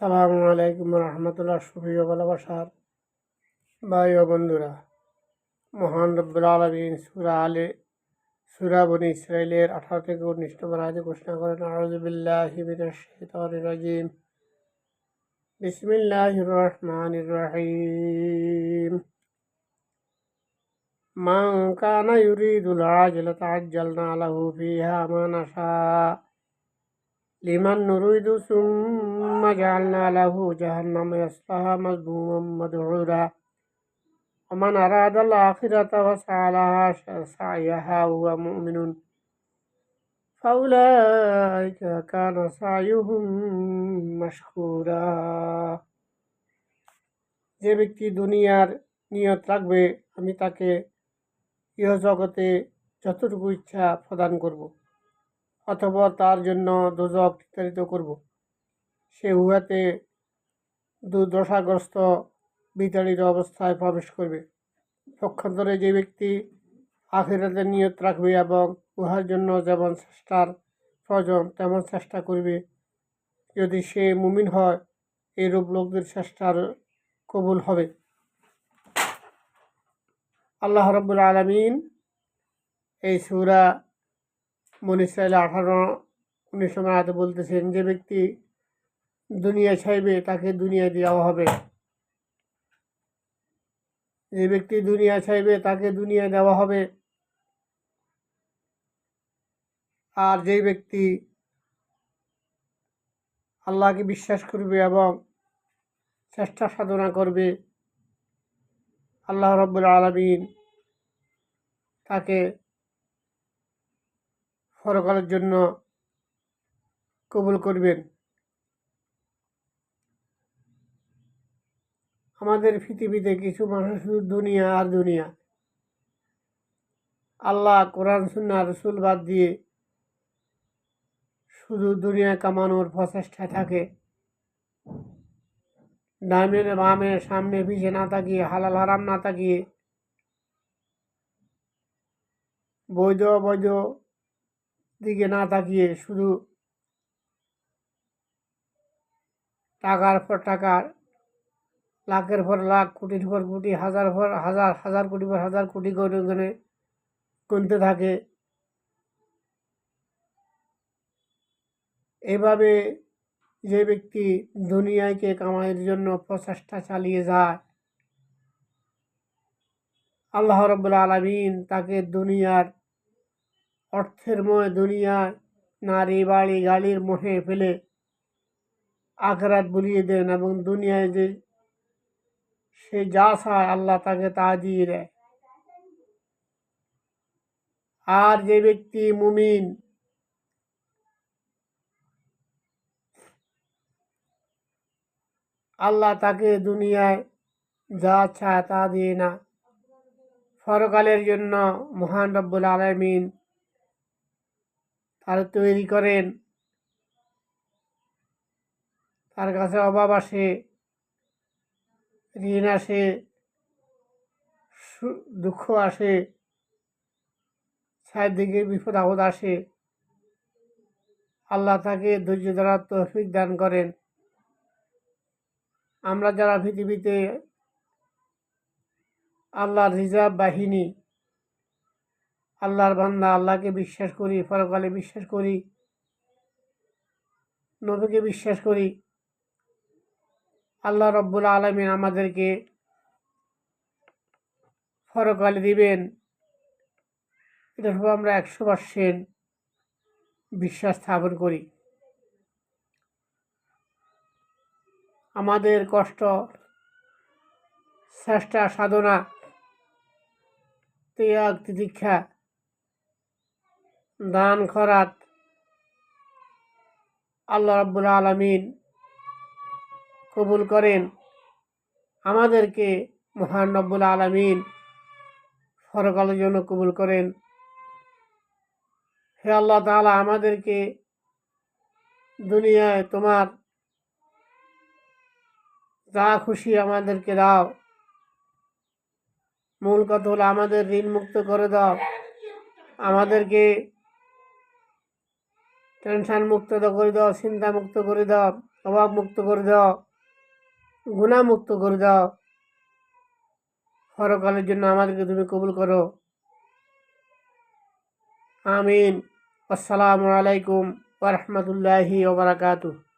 সালামু আলাইকুম রহমতুল্লাহ সুপ্রিয় ভালোবাসার ভাই ও বন্ধুরা মহান রব্বুল আলমিন সুরা আলে সুরা বনি ইসরায়েলের আঠারো থেকে উনিশ নম্বর আগে ঘোষণা করেন আউজবিল্লাহিমিনাজিম বিসমিল্লাহ রহমান রহিম من كان يريد العاجلة عجلنا له فيها ما نشاء لمن نريد ثم جعلنا له جهنم يصلها مذموما مدحورا ومن أراد الآخرة وسعى لها سعيها وهو مؤمن فأولئك كان سعيهم مشكورا যে ব্যক্তি দুনিয়ার নিয়ত রাখবে আমি তাকে ইহ জগতে যতটুকু ইচ্ছা প্রদান করব অথবা তার জন্য দোজক নির্ধারিত করব। সে উহাতে দুর্দশাগ্রস্ত, বিতাড়িত অবস্থায় প্রবেশ করবে। পক্ষান্তরে যে ব্যক্তি আখিরাতে নিয়ত রাখবে এবং উহার জন্য যেমন চেষ্টার প্রয়োজন, তেমন চেষ্টা করবে। যদি সে মুমিন হয়, এইরূপ লোকদের চেষ্টার কবুল হবে। আল্লাহ রব্বুল আলমিন এই সুরা মনিসাইল আঠারো, উনিশ নম্বর বলতেছেন, যে ব্যক্তি দুনিয়া চাইবে তাকে দুনিয়া দেওয়া হবে। যে ব্যক্তি দুনিয়া চাইবে তাকে দুনিয়া দেওয়া হবে। আর যে ব্যক্তি আল্লাহকে বিশ্বাস করবে এবং চেষ্টা সাধনা করবে, আল্লাহ রব্বুল আলমিন তাকে পরকালের জন্য কবুল করবেন। আমাদের পৃথিবীতে কিছু মানুষ শুধু দুনিয়া আর দুনিয়া। আল্লাহ কোরআন সুন্না রসুল বাদ দিয়ে শুধু দুনিয়া কামানোর প্রচেষ্টায় থাকে। ডাইমের বামে, সামনে পিছিয়ে না তাকিয়ে, হালাল হারাম না তাকিয়ে, বৈধ বৈধ দিকে না তাকিয়ে শুধু টাকার পর টাকার, লাখের পর লাখ, কোটির পর কোটি, হাজার পর হাজার হাজার কোটি পর হাজার কোটি করে ওখানে গুনতে থাকে। এভাবে যে ব্যক্তি দুনিয়াকে কামাইয়ের জন্য প্রচেষ্টা চালিয়ে যায়, আল্লাহ রব্বুল আলমিন তাকে দুনিয়ার অর্থের ময় দুনিয়ায় নারী বাড়ি গাড়ির মোহে ফেলে আখরাত বুলিয়ে দেন এবং দুনিয়ায় যে সে যা চায় আল্লাহ তাকে তা দিয়ে দেয়। আর যে ব্যক্তি মুমিন, আল্লাহ তাকে দুনিয়ায় যা চায় তা দিয়ে না। পরকালের জন্য মহান রব্বুল আলমিন তার তৈরি করেন। তার কাছে অভাব আসে, ঋণ আসে দুঃখ আসে চারদিকে বিপদ আপদ আসে। আল্লাহ তাকে ধৈর্য ধরার তৌফিক দান করেন। আমরা যারা পৃথিবীতে আল্লাহর রিজার্ভ বাহিনী আল্লাহর বান্দা, আল্লাহকে বিশ্বাস করি, পরকালে বিশ্বাস করি, নবীকে বিশ্বাস করি। আল্লাহ রব্বুল আলমিন আমাদেরকে পরকালে দিবেন। এটার উপর আমরা একশো পার্সেন্ট বিশ্বাস স্থাপন করি। আমাদের কষ্ট, চেষ্টা, সাধনা, ত্যাগ, তিতিক্ষা দান খরাত। আল্লাহ রাব্বুল আলমিন কবুল করেন। আমাদেরকে মহান রব্বুল আলমিন ফরকালের জন্য কবুল করেন। হে আল্লাহ তালা আমাদেরকে দুনিয়ায় তোমার যা খুশি আমাদেরকে দাও। মূল কথা হলো, আমাদের ঋণ মুক্ত করে দাও। আমাদেরকে টেনশন মুক্ত করে দাও, চিন্তা মুক্ত করে দাও, অভাব মুক্ত করে দাও, গুণা মুক্ত করে দাও। হরকালের জন্য আমাদেরকে তুমি কবুল করো। আমিন। আসসালামু আলাইকুম ওরহমতুল্লাহি ওবরাকাতুহ